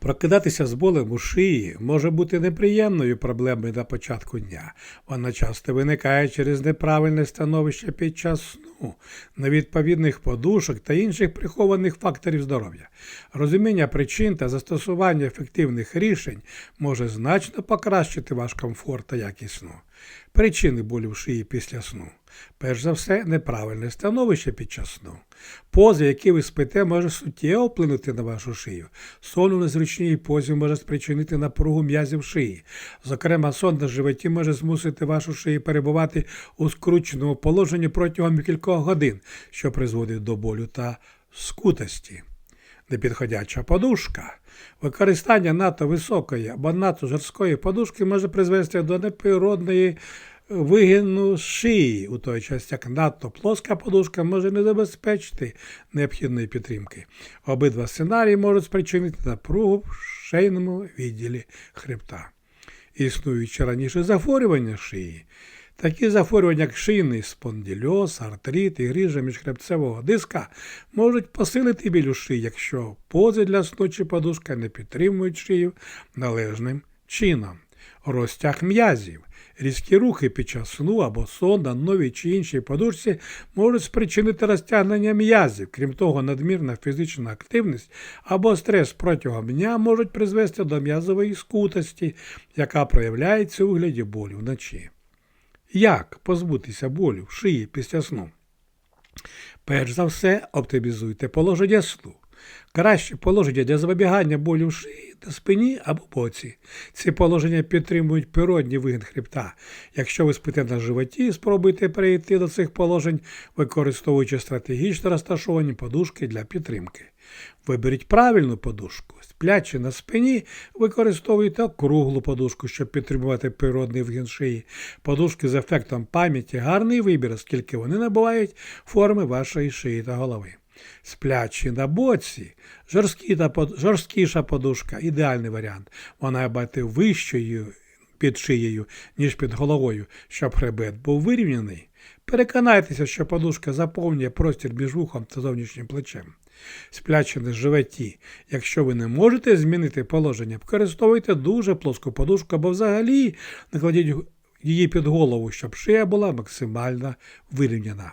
Прокидатися з болем у шиї може бути неприємною проблемою на початку дня. Вона часто виникає через неправильне становище під час сну, невідповідних подушок та інших прихованих факторів здоров'я. Розуміння причин та застосування ефективних рішень може значно покращити ваш комфорт та якість сну. Причини болю в шиї після сну. Перш за все, неправильне становище під час сну. Пози, які ви спите, може суттєво вплинути на вашу шию. Сон у незручній позі може спричинити напругу м'язів шиї. Зокрема, сон на животі може змусити вашу шию перебувати у скрученому положенні протягом кількох годин, що призводить до болю та скутості. Непідходяча подушка. Використання надто високої або надто жорсткої подушки може призвести до неприродної вигину шиї, у той час як надто плоска подушка може не забезпечити необхідної підтримки. Обидва сценарії можуть спричинити напругу в шийному відділі хребта. Існуючи раніше захворювання шиї, Такі захворювання, як шийний спондильоз, артрит і грижа міжхребцевого диска можуть посилити біль у шиї, якщо пози для сну чи подушка не підтримують шию належним чином. Розтяг м'язів. Різкі рухи під час сну або сон на новій чи іншій подушці можуть спричинити розтягнення м'язів. Крім того, надмірна фізична активність або стрес протягом дня можуть призвести до м'язової скутості, яка проявляється у вигляді болю вночі. Як позбутися болю в шиї після сну? Перш за все, оптимізуйте положення сну. Краще положення для запобігання болю в шиї на спині або боці. Ці положення підтримують природній вигін хребта. Якщо ви спите на животі, спробуйте перейти до цих положень, використовуючи стратегічно розташовані подушки для підтримки. Виберіть правильну подушку. Сплячи на спині, використовуйте круглу подушку, щоб підтримувати природний вгін шиї. Подушки з ефектом пам'яті гарний вибір, оскільки вони набувають форми вашої шиї та голови. Сплячі на боці, жорсткіша подушка ідеальний варіант. Вона бути вищою під шиєю, ніж під головою, щоб хребет був вирівняний. Переконайтеся, що подушка заповнює простір між вухом та зовнішнім плечем. Сплячи на животі. Якщо ви не можете змінити положення, використовуйте дуже плоску подушку або взагалі накладіть її під голову, щоб шия була максимально вирівняна.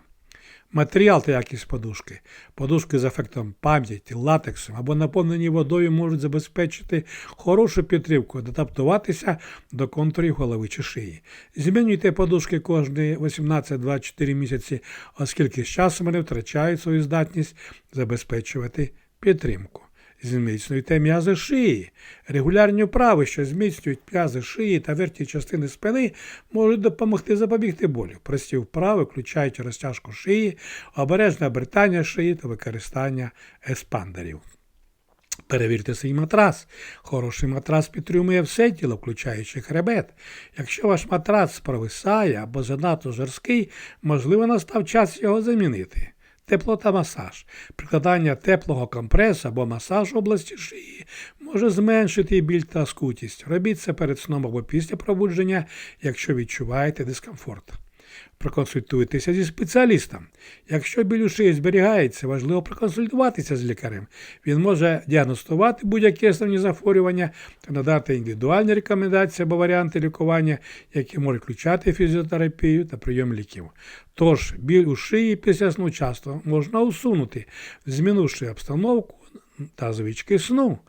Матеріал та якість подушки. Подушки з ефектом пам'яті, латексом або наповнені водою можуть забезпечити хорошу підтримку, адаптуватися до контурів голови чи шиї. Змінюйте подушки кожні 18-24 місяці, оскільки з часом вони втрачають свою здатність забезпечувати підтримку. Зміцнюйте м'язи шиї. Регулярні вправи, що зміцнюють м'язи шиї та верхні частини спини, можуть допомогти запобігти болю. Прості вправи включають розтяжку шиї, обережне обертання шиї та використання еспандерів. Перевірте свій матрас. Хороший матрас підтримує все тіло, включаючи хребет. Якщо ваш матрас провисає або занадто жорсткий, можливо, настав час його замінити. Теплота масаж. Прикладання теплого компреса або масаж області шиї може зменшити біль та скутість. Робіть це перед сном або після пробудження, якщо відчуваєте дискомфорт. Проконсультуйтеся зі спеціалістом. Якщо біль у шиї зберігається, важливо проконсультуватися з лікарем. Він може діагностувати будь-які основні захворювання та надати індивідуальні рекомендації або варіанти лікування, які можуть включати фізіотерапію та прийом ліків. Тож, біль у шиї після сну часто можна усунути, змінивши обстановку та звички сну.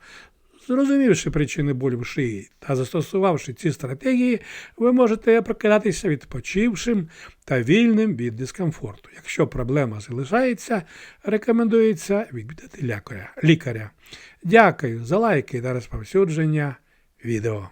Зрозумівши причини болю в шиї та застосувавши ці стратегії, ви можете прокидатися відпочившим та вільним від дискомфорту. Якщо проблема залишається, рекомендується відвідати лікаря. Дякую за лайки та розповсюдження відео.